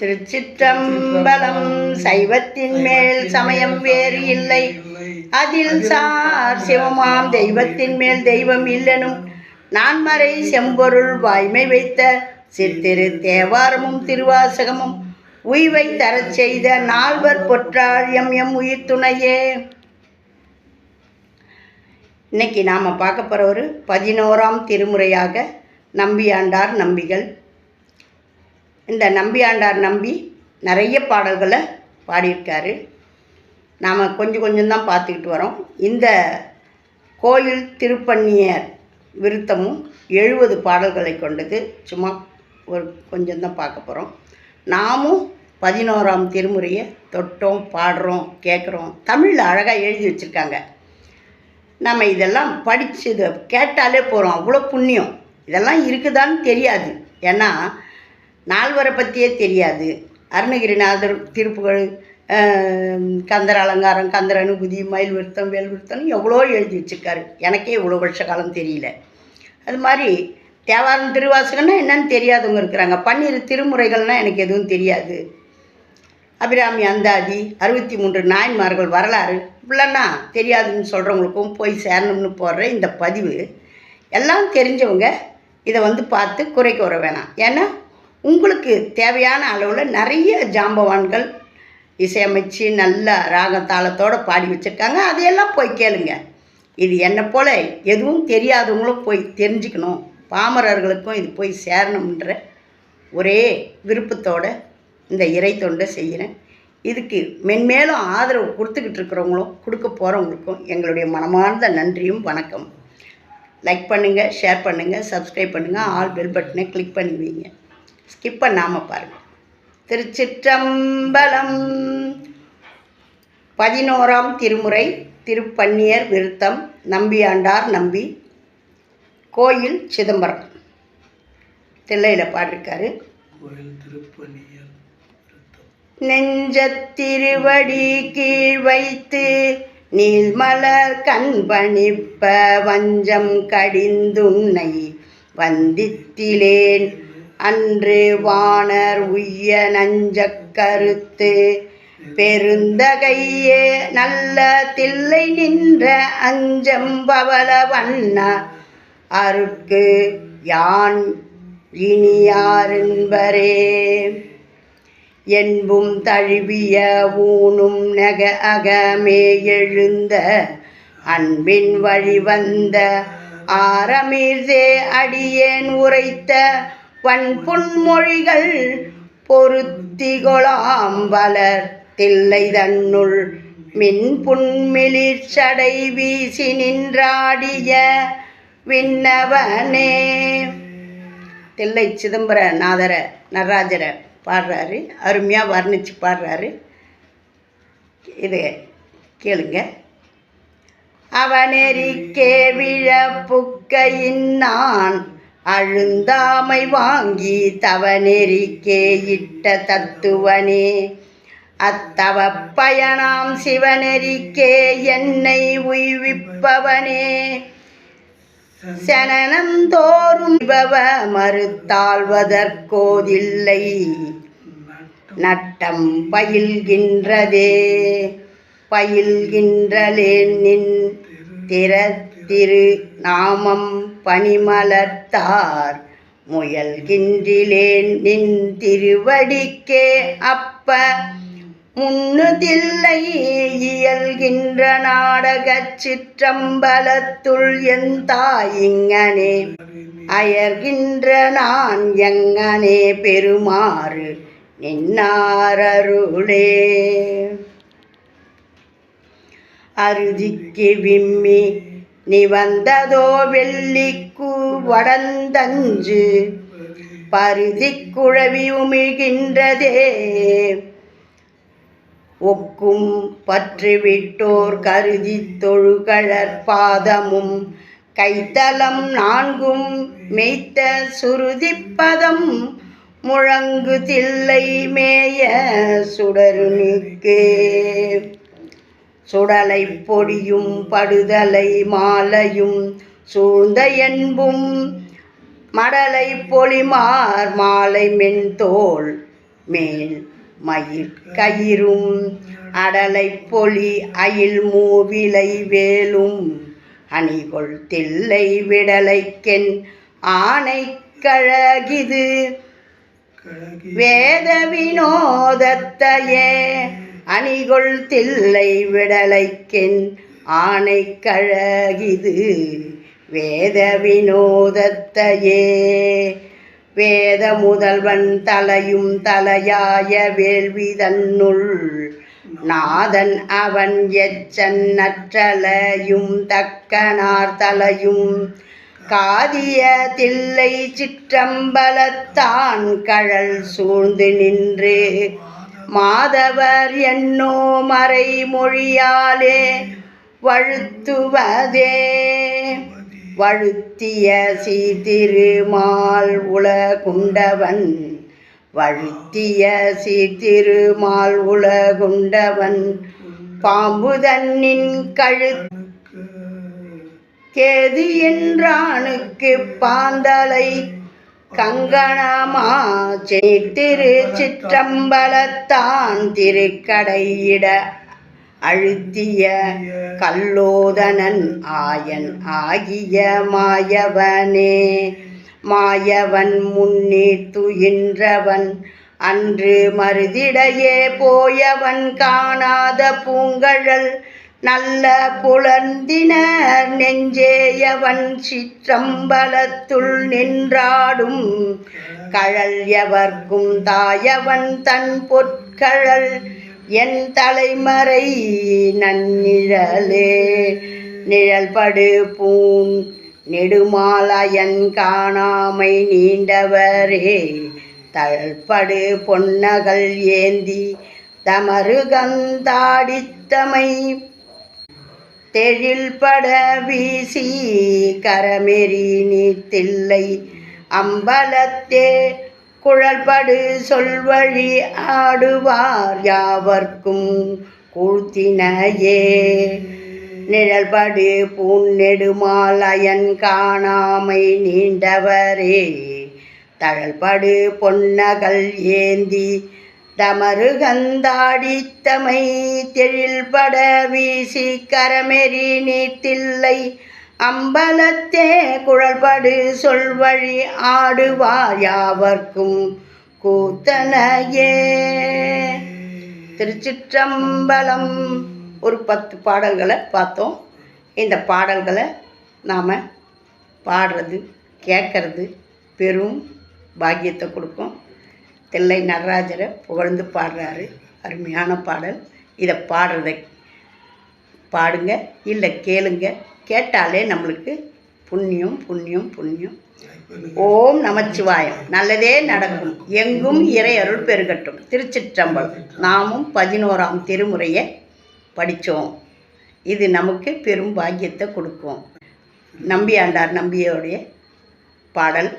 திருச்சிற்றம்பலம் சைவத்தின் மேல் சமயம் வேறு இல்லை. அதில் சார் சிவமாம் தெய்வத்தின் மேல் தெய்வம் இல்லனும். நான்மறை செம்பொருள் வாய்மை வைத்த சித்திரு தேவாரமும் திருவாசகமும் உய்வை தரச் செய்த நால்வர் பொற்றாள் எம் எம் உயிர் துணையே. இன்னைக்கு நாம் பார்க்க போகிற ஒரு பதினோராம் திருமுறையாக நம்பியாண்டார் நம்பிகள் இந்த நம்பியாண்டார் நம்பி நிறைய பாடல்களை பாடியிருக்காரு. நாம் கொஞ்சம் கொஞ்சம் தான் பார்த்துக்கிட்டு வரோம். இந்த கோயில் திருப்பன்னியர் விருத்தமும் எழுபது பாடல்களை கொண்டது. சும்மா ஒரு கொஞ்சம் தான் பார்க்க போகிறோம் நாமும் பதினோராம் திருமுறையை தொட்டோம் பாடுறோம் கேட்குறோம். தமிழில் அழகாக எழுதி வச்சுருக்காங்க. நம்ம இதெல்லாம் படித்து இதை கேட்டாலே போகிறோம் அவ்வளோ புண்ணியம். இதெல்லாம் இருக்குதான்னு தெரியாது. ஏன்னா நால்வரை பற்றியே தெரியாது. அருணகிரிநாதர் திருப்புகழ் கந்தர் அலங்காரம் கந்தர் அனுபூதி மயில் விருத்தம் வேல் விருத்தம்னு எவ்வளோ எழுதி வச்சுருக்காரு. எனக்கே இவ்வளோ வருஷ காலம் தெரியல. அது மாதிரி தேவாரம் திருவாசகம்னா என்னன்னு தெரியாதவங்க இருக்கிறாங்க. பன்னிரு திருமுறைகள்னால் எனக்கு எதுவும் தெரியாது. அபிராமி அந்தாதி அறுபத்தி மூன்று நாயன்மார்கள் வரலாறு இப்படிலன்னா தெரியாதுன்னு சொல்கிறவங்களுக்கும் போய் சேரணும்னு போடுற இந்த பதிவு. எல்லாம் தெரிஞ்சவங்க இதை வந்து பார்த்து குறைக்க வர வேணாம். ஏன்னா உங்களுக்கு தேவையான அளவில் நிறைய ஜாம்பவான்கள் இசையமைச்சு நல்ல ராகத்தாளத்தோடு பாடி வச்சுருக்காங்க. அதையெல்லாம் போய் கேளுங்க. இது என்னை போல் எதுவும் தெரியாதவங்களும் போய் தெரிஞ்சுக்கணும். பாமரர்களுக்கும் இது போய் சேரணுன்ற ஒரே விருப்பத்தோட இந்த இறை தொண்டை செய்கிறேன். இதுக்கு மென்மேலும் ஆதரவு கொடுத்துக்கிட்டு இருக்கிறவங்களும் கொடுக்க போகிறவங்களுக்கும் எங்களுடைய மனமார்ந்த நன்றியும் வணக்கம். லைக் பண்ணுங்கள் ஷேர் பண்ணுங்கள் சப்ஸ்கிரைப் பண்ணுங்கள் ஆல் பெல் பட்டனை கிளிக் பண்ணி வைங்க. ஸ்கிப் பண்ணாமல் பாருங்கள் திருச்சிற்றம்பலம். பதினோராம் திருமுறை திருப்பன்னியர் விருத்தம் நம்பியாண்டார் நம்பி கோயில் சிதம்பரம். தில்லையில் பாடிருக்காரு. கோயில் திருப்பணியல் நெஞ்சத்திருவடி கீழ் வைத்து நீள்மலர் கண் பணிப்ப வஞ்சம் கடிந்துன்னை வந்தித்திலேன். அன்று வானர் உய்ய நஞ்சக் கருத்து. பெருந்தகையே நல்ல தில்லை நின்ற அஞ்சம் பவள வண்ண அருக்கு யான் இனியாரென்பரே என்பும் தழுவிய ஊனும் நக அகமே எழுந்த அன்பின் வழிவந்த ஆரமீர்தே அடியேன் உரைத்த வன்புன்மொழிகள் பொருத்திகொளாம் வளர் தில்லை தன்னுள் மின் புன்மிளிர் சடை வீசி நின்றாடிய விண்ணவனே. தில்லை சிதம்பர நாதர நடராஜரை பாடுறாரு. அருமையாக வர்ணித்து பாடுறாரு. இது கேளுங்க. அவனெறிக்கே விழப்புக்கையின் நான் அழுந்தாமை வாங்கி தவநெறிக்கே இட்ட தத்துவனே. அத்தவ பயணாம் சிவநெறிக்கே என்னை உய்விப்பவனே. சனனந்தோறும் இபவ மறுத்தாழ்வதற்கோதில்லை நட்டம் பயில்கின்றதே. பயில்கின்றலேன் நின் திற திரு நாமம். பனிமலர்த்தார். முயல்கின்றிலேன் நின் திருவடிக்கே அப்ப. முன்னுதில்லை இயல்கின்ற நாடகச் சிற்றம்பலத்துள் என் தாயிங்கனே அயர்கின்ற நான் எங்கனே பெருமாறு நின்னாரருளே. அருதிக்கு விம்மி நிவந்ததோ வெள்ளிக்கு வடந்தஞ்சு பருதி குழவி உமிழ்கின்றதே. ஒக்கும் பற்றுவிட்டோர் கருதி தொழுகழற் பாதமும் கைத்தலம் நான்கும் மெய்த்த சுருதிப்பதம் முழங்கு தில்லை மேய சுடருனுக்கே சுடலை பொடியும் படுதலை மாலையும் சூழ்ந்த என்பும் மடலை பொலிமார் மாலை மென்தோள் மேல் மயிர் கயிறும் அடலை பொலி அயில் மூவிலை வேலும் அணிகொள் தில்லை விடலைக்கென் ஆனை கழகிது கழகி வேத வினோதத்தையே அணிகொள் தில்லை விடலைக்கென் ஆணை கழகிது வேத வினோதத்தையே வேத முதல்வன் தலையும் தலையாய வேள்வி தன்னுள் நாதன் அவன் எச்சன் நற்றலையும் தக்கனார் தலையும் காதிய தில்லை சிற்றம்பலத்தான் கழல் சூழ்ந்து நின்று மாதவர் என்னோ மறைமொழியாலே வழுத்துவதே. வழுத்திய சீர்திருமால் உலகுண்டவன் வழுத்திய சீர்திருமால் உலகுண்டவன் பாம்புதன்னின் கழுத்து கேது என்றானுக்கு பாந்தலை கங்கணமா சேத்திரு சிற்றம்பலத்தான் திருக்கடையிட அழுத்திய கல்லோதனன் ஆயன் ஆகிய மாயவனே. மாயவன் முன்னே துயின்றவன் அன்று மருதிடையே போயவன் காணாத பூங்கழல் நல்ல புலந்தினர் நெஞ்சேயவன் சிற்றம்பலத்துள் நின்றாடும். கழல் எவர்க்கும் தாயவன் தன் பொற்கழல் என் தலைமறை நன்னிழலே. நிழல்படு பூன் நெடுமாலயன் காணாமை நீண்டவரே. தழல்படு பொன்னகள் ஏந்தி தமருகந்தாடித்தமை தெழில் பட வீசி கரமெறி நீத்தில்லை அம்பலத்தே குழல்படு சொல்வழி ஆடுவார் யாவர்க்கும் கூழ்த்தினையே. நிழல்படு பூநெடுமாலயன் காணாமை நீண்டவரே. தழல்படு பொன்னகள் ஏந்தி தமருகந்தாடித்தமை தெழில்பட வீசி கரமெறி நீட்டில்லை. அம்பலத்தே குழல்படு சொல்வழி ஆடுவார் யாவர்க்கும் கூத்தனையே. திருச்சிற்றம்பலம். ஒரு பத்து பாடல்களை பார்த்தோம். இந்த பாடல்களை நாம் பாடுறது கேட்கறது பெரும் பாக்கியத்தை கொடுக்கும். தில்லை நடராஜரை புகழ்ந்து பாடுறாரு. அருமையான பாடல். இதை பாடுறதை பாடுங்க இல்லை கேளுங்க. கேட்டாலே நம்மளுக்கு புண்ணியம் புண்ணியம் புண்ணியம். ஓம் நமச்சிவாயம் நல்லதே நடக்கும். எங்கும் இறை அருள் பெருகட்டும். திருச்சிற்றம்பலம். நாமும் பதினோராம் திருமுறையை படித்தோம். இது நமக்கு பெரும் பாக்கியத்தை கொடுக்கும். நம்பியாண்டார் நம்பியோடைய பாடல்.